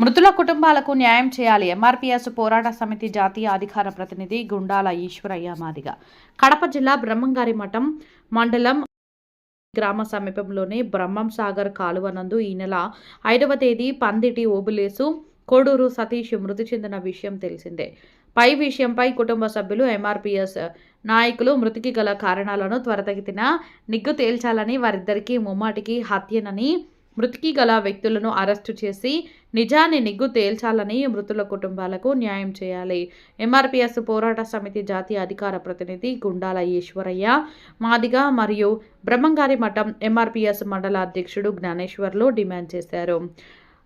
మృతుల కుటుంబాలకు న్యాయం చేయాలి. ఎంఆర్పీఎస్ పోరాట సమితి జాతీయ అధికార ప్రతినిధి గుండాల ఈశ్వరయ్య మాదిగ. కడప జిల్లా బ్రహ్మంగారి మఠం మండలం గ్రామ సమీపంలోని బ్రహ్మం సాగర్ కాలువ నందు ఈ నెల ఐదవ తేదీ పందిటి ఓబులేసు కోడూరు సతీష్ మృతి చెందిన విషయం తెలిసిందే. పై విషయంపై కుటుంబ సభ్యులు ఎంఆర్పీఎస్ నాయకులు మృతికి గల కారణాలను త్వరతగితిన నిగ్గు తేల్చాలని వారిద్దరికీ ముమ్మాటికి హత్యనని మృతికి గల వ్యక్తులను అరెస్టు చేసి నిజాన్ని నిగ్గు తేల్చాలని మృతుల కుటుంబాలకు న్యాయం చేయాలి. ఎంఆర్పిఎస్ పోరాట సమితి జాతీయ అధికార ప్రతినిధి గుండాల ఈశ్వరయ్య మాదిగ మరియు బ్రహ్మంగారి మఠం ఎంఆర్పిఎస్ మండల అధ్యక్షుడు జ్ఞానేశ్వర్లు డిమాండ్ చేశారు.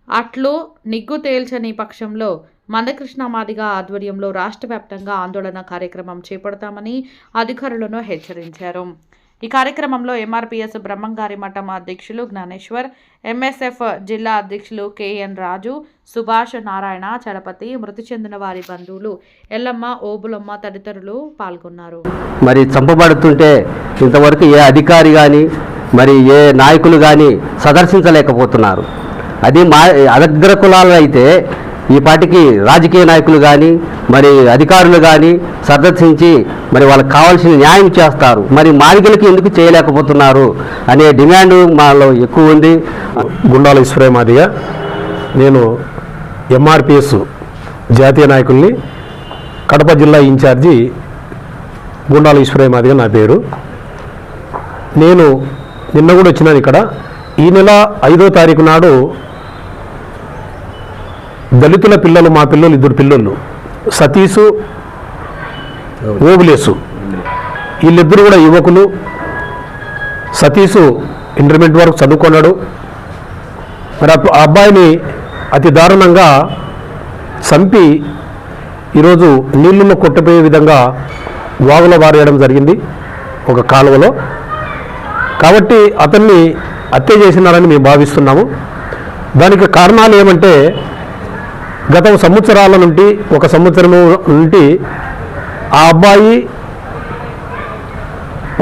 అట్లు నిగ్గు తేల్చని పక్షంలో మందకృష్ణ మాదిగ ఆధ్వర్యంలో రాష్ట్ర వ్యాప్తంగా ఆందోళన కార్యక్రమం చేపడతామని అధికారులను హెచ్చరించారు. ఈ కార్యక్రమంలో ఎంఆర్పీఎస్ బ్రహ్మంగారి మఠం అధ్యక్షులు జ్ఞానేశ్వర్ ఎంఎస్ఎఫ్ జిల్లా అధ్యక్షులు కెఎన్ రాజు సుభాష్ నారాయణ చలపతి మృతి చెందిన వారి బంధువులు ఎల్లమ్మ ఓబులమ్మ తదితరులు పాల్గొన్నారు. మరి చంపబడుతుంటే ఇంతవరకు ఏ అధికారి కానీ మరి ఏ నాయకులు కానీ సదర్శించలేకపోతున్నారు. అది మా అగ్ర కులాలు అయితే ఈ పాటికి రాజకీయ నాయకులు కానీ మరి అధికారులు కానీ సందర్శించి మరి వాళ్ళకి కావాల్సిన న్యాయం చేస్తారు. మరి మాదిగలకి ఎందుకు చేయలేకపోతున్నారు అనే డిమాండ్ మాలో ఎక్కువ ఉంది. గుండాల ఈశ్వరయ్య మాదిగ నేను ఎంఆర్పిఎస్ జాతీయ నాయకుల్ని కడప జిల్లా ఇన్ఛార్జి గుండాల ఈశ్వరయ్య మాదిగ నా పేరు. నేను నిన్న కూడా వచ్చినాను ఇక్కడ. ఈ నెల ఐదో తారీఖు నాడు దళితుల పిల్లలు మా పిల్లలు ఇద్దరు పిల్లలు. సతీసు ఓబులేసు. వీళ్ళిద్దరు కూడా యువకులు. సతీసు ఇంటర్మీడియట్ వరకు చదువుకున్నాడు. మరి ఆ అబ్బాయిని అతి దారుణంగా చంపి ఈరోజు నీళ్ళలో కొట్టిపోయే విధంగా వాగులో వారేయడం జరిగింది ఒక కాలువలో. కాబట్టి అతన్ని హత్య చేసినారని మేము భావిస్తున్నాము. దానికి కారణాలు ఏమంటే గత సంవత్సరాల నుండి ఒక సంవత్సరం నుండి ఆ అబ్బాయి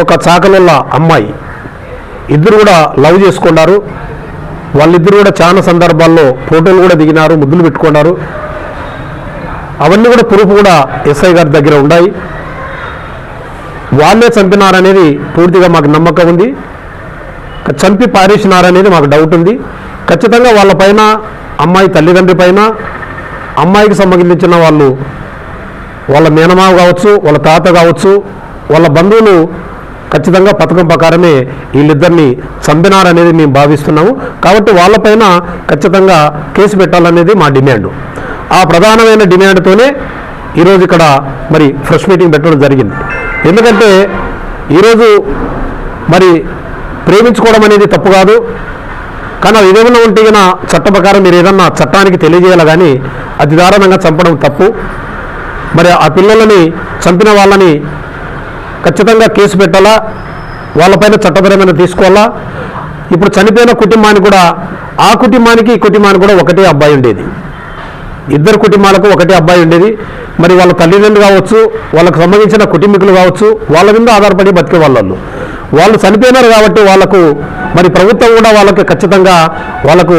ఒక చాకలల్ల అమ్మాయి ఇద్దరు కూడా లవ్ చేసుకున్నారు. వాళ్ళిద్దరు కూడా చాలా సందర్భాల్లో ఫోటోలు కూడా దిగినారు ముద్దులు పెట్టుకున్నారు. అవన్నీ కూడా ప్రూఫ్ కూడా ఎస్ఐ గారి దగ్గర ఉన్నాయి వాళ్ళే చంపినారనేది పూర్తిగా మాకు నమ్మకం ఉంది. చంపి పారేసినారనేది మాకు డౌట్ ఉంది. ఖచ్చితంగా వాళ్ళపైన అమ్మాయి తల్లిదండ్రి పైన అమ్మాయికి సంబంధించిన వాళ్ళు వాళ్ళ మేనమావ కావచ్చు వాళ్ళ తాత కావచ్చు వాళ్ళ బంధువులు ఖచ్చితంగా పథకం ప్రకారమే వీళ్ళిద్దరిని చంపినారనేది మేము భావిస్తున్నాము. కాబట్టి వాళ్ళపైన ఖచ్చితంగా కేసు పెట్టాలనేది మా డిమాండ్. ఆ ప్రధానమైన డిమాండ్తోనే ఈరోజు ఇక్కడ మరి ఫ్రెష్ మీటింగ్ పెట్టడం జరిగింది. ఎందుకంటే ఈరోజు మరి ప్రేమించుకోవడం అనేది తప్పు కాదు. కానీ అది ఏదైనా ఉంటే కన్నా చట్ట ప్రకారం మీరు ఏదన్నా చట్టానికి తెలియజేయాలి కానీ అతి దారుణంగా చంపడం తప్పు. మరి ఆ పిల్లలని చంపిన వాళ్ళని ఖచ్చితంగా కేసు పెట్టాలా? వాళ్ళపైన చట్టపరమైన తీసుకోవాలా? ఇప్పుడు చనిపోయిన కుటుంబానికి కూడా ఆ కుటుంబానికి ఈ కుటుంబానికి కూడా ఒకటే అబ్బాయి ఉండేది. ఇద్దరు కుటుంబాలకు ఒకటే అబ్బాయి ఉండేది. మరి వాళ్ళ తల్లిదండ్రులు కావచ్చు వాళ్ళకు సంబంధించిన కుటుంబీకులు కావచ్చు వాళ్ళ మీద ఆధారపడి బతికే వాళ్ళు వాళ్ళు చనిపోయినారు కాబట్టి వాళ్ళకు మరి ప్రభుత్వం కూడా వాళ్ళకి ఖచ్చితంగా వాళ్ళకు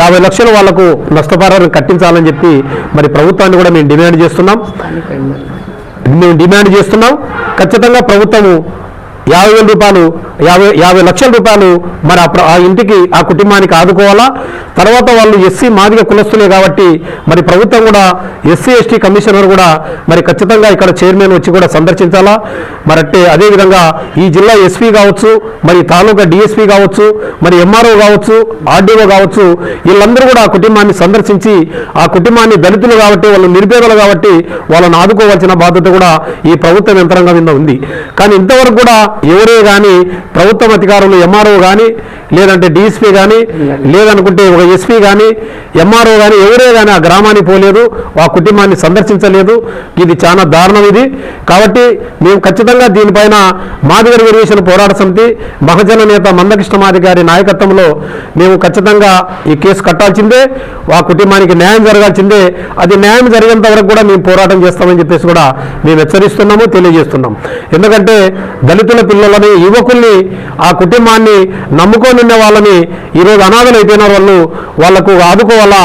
యాభై లక్షలు వాళ్ళకు నష్టపరాన్ని కట్టించాలని చెప్పి మరి ప్రభుత్వాన్ని కూడా మేము డిమాండ్ చేస్తున్నాం. మేము డిమాండ్ చేస్తున్నాం. ఖచ్చితంగా ప్రభుత్వము యాభై వేల రూపాయలు యాభై యాభై లక్షల రూపాయలు మరి ఆ ఇంటికి ఆ కుటుంబానికి ఆదుకోవాలా? తర్వాత వాళ్ళు ఎస్సీ మాదిగ కులస్తులే కాబట్టి మరి ప్రభుత్వం కూడా ఎస్సీ ఎస్టీ కమిషనర్ కూడా మరి ఖచ్చితంగా ఇక్కడ చైర్మన్ వచ్చి కూడా సందర్శించాలా? మరి అట్టే అదేవిధంగా ఈ జిల్లా ఎస్పీ కావచ్చు మరి తాలూకా డిఎస్పీ కావచ్చు మరి ఎంఆర్ఓ కావచ్చు ఆర్డీఓ కావచ్చు వీళ్ళందరూ కూడా ఆ కుటుంబాన్ని సందర్శించి ఆ కుటుంబాన్ని దళితులు కాబట్టి వాళ్ళు నిరుపేదలు కాబట్టి వాళ్ళని ఆదుకోవాల్సిన బాధ్యత కూడా ఈ ప్రభుత్వం యంత్రాంగం మీద ఉంది. కానీ ఇంతవరకు కూడా ఎవరే కానీ ప్రభుత్వం అధికారులు ఎంఆర్ఓ కానీ లేదంటే డిఎస్పీ కానీ లేదనుకుంటే ఒక ఎస్పీ కానీ ఎంఆర్ఓ కానీ ఎవరే కానీ ఆ గ్రామానికి పోలేదు ఆ కుటుంబాన్ని సందర్శించలేదు. ఇది చాలా దారుణం ఇది. కాబట్టి మేము ఖచ్చితంగా దీనిపైన మాదిగరి వెరివేషన్ పోరాట సమితి మహజన నేత మందకృష్ణ మాది గారి నాయకత్వంలో మేము ఖచ్చితంగా ఈ కేసు కట్టాల్సిందే ఆ కుటుంబానికి న్యాయం జరగాల్సిందే. అది న్యాయం జరిగేంత వరకు కూడా మేము పోరాటం చేస్తామని చెప్పేసి కూడా మేము హెచ్చరిస్తున్నాము తెలియజేస్తున్నాం. ఎందుకంటే దళితుల పిల్లలని యువకుల్ని ఆ కుటుంబాన్ని నమ్ముకొని వాళ్ళని ఈరోజు అనాథలు అయిపోయిన వాళ్ళు వాళ్ళకు ఆదుకోవాలా?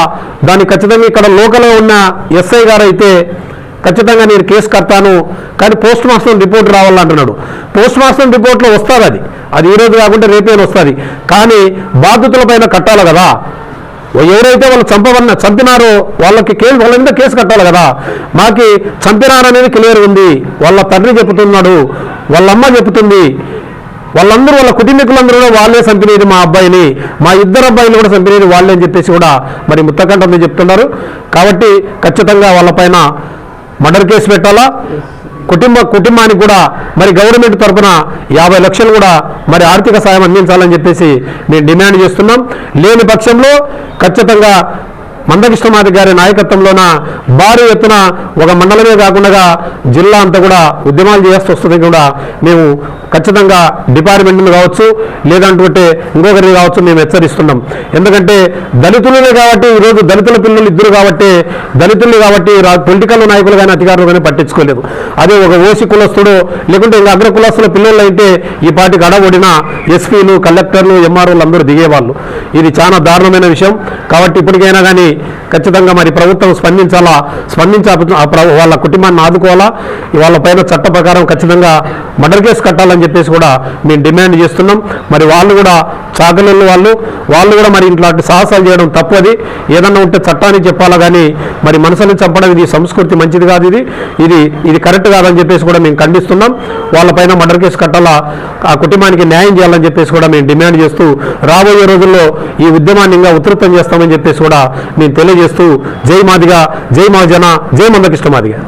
దాన్ని ఖచ్చితంగా ఇక్కడ లోకల్లో ఉన్న ఎస్ఐ గారు అయితే ఖచ్చితంగా నేను కేసు కడతాను కానీ పోస్ట్ మాస్టర్ రిపోర్ట్ రావాలంటున్నాడు. పోస్ట్ మాస్టర్ రిపోర్ట్లో వస్తుంది అది. అది ఈ రోజు కాకుండా రేపే వస్తుంది. కానీ బాధితుల పైన కట్టాలి కదా. ఎవరైతే వాళ్ళు చంపవన్న చంపినారో వాళ్ళకి కేసు వాళ్ళ మీద కేసు కట్టాలి కదా. మాకి చంపినారనేది క్లియర్ ఉంది. వాళ్ళ తండ్రి చెప్తున్నాడు వాళ్ళ అమ్మ చెప్తుంది వాళ్ళందరూ వాళ్ళ కుటుంబీకులందరూ కూడా వాళ్ళే చంపినది మా అబ్బాయిని. మా ఇద్దరు అబ్బాయిలు కూడా చంపినది వాళ్ళే అని చెప్పేసి కూడా మరి ముత్తకంఠంతో చెప్తున్నారు కాబట్టి ఖచ్చితంగా వాళ్ళపైన మర్డర్ కేసు పెట్టాలా? కుటుంబ కుటుంబానికి కూడా మరి గవర్నమెంట్ తరపున యాభై లక్షలు కూడా మరి ఆర్థిక సాయం అందించాలని చెప్పేసి మేము డిమాండ్ చేస్తున్నాం. లేని పక్షంలో ఖచ్చితంగా మందకృష్ణమాది గారి నాయకత్వంలోన భారీ ఎత్తున ఒక మండలమే కాకుండా జిల్లా అంతా కూడా ఉద్యమాలు చేయాల్సి వస్తుంది కూడా మేము ఖచ్చితంగా డిపార్ట్మెంట్ని కావచ్చు లేదంటే ఇంకొకరిని కావచ్చు మేము హెచ్చరిస్తున్నాం. ఎందుకంటే దళితులనే కాబట్టి ఈరోజు దళితుల పిల్లలు ఇద్దరు కాబట్టి దళితులు కాబట్టి పొలిటికల్ నాయకులు కానీ అధికారులు కానీ పట్టించుకోలేదు. అదే ఒక ఓసి కులస్తుడు లేకుంటే ఇంకా అగ్ర కులస్తుల పిల్లలు అయితే ఈ పాటి గడబడిన ఎస్పీలు కలెక్టర్లు ఎంఆర్ఓలు అందరూ దిగేవాళ్ళు. ఇది చాలా దారుణమైన విషయం. కాబట్టి ఇప్పటికైనా కానీ ఖచ్చితంగా మరి ప్రభుత్వం స్పందించాలా? స్పందించి ఆ వాళ్ళ కుటుంబాన్ని ఆదుకోవాలా? వాళ్ళ పైన చట్ట ప్రకారం ఖచ్చితంగా మర్డర్ కేసు కట్టాలని చెప్పేసి కూడా మేము డిమాండ్ చేస్తున్నాం. మరి వాళ్ళు కూడా చాకలిళ్ళు వాళ్ళు వాళ్ళు కూడా మరి ఇట్లాంటి సాహసాలు చేయడం తప్పది. ఏదన్నా ఉంటే చట్టాన్ని చెప్పాలా కానీ మరి మనసుని చంపడం ఇది సంస్కృతి మంచిది కాదు ఇది. ఇది ఇది కరెక్ట్ కాదని చెప్పేసి కూడా మేము ఖండిస్తున్నాం. వాళ్ళపైన మర్డర్ కేసు కట్టాలా ఆ కుటుంబానికి న్యాయం చేయాలని చెప్పేసి కూడా మేము డిమాండ్ చేస్తూ రాబోయే రోజుల్లో ఈ ఉద్యమాన్ని ఇంకా ఉధృతం చేస్తామని చెప్పేసి కూడా మేము తెలియజేస్తూ జై మాదిగా జై మహాజన జై మందకృష్ణ మాదిగా.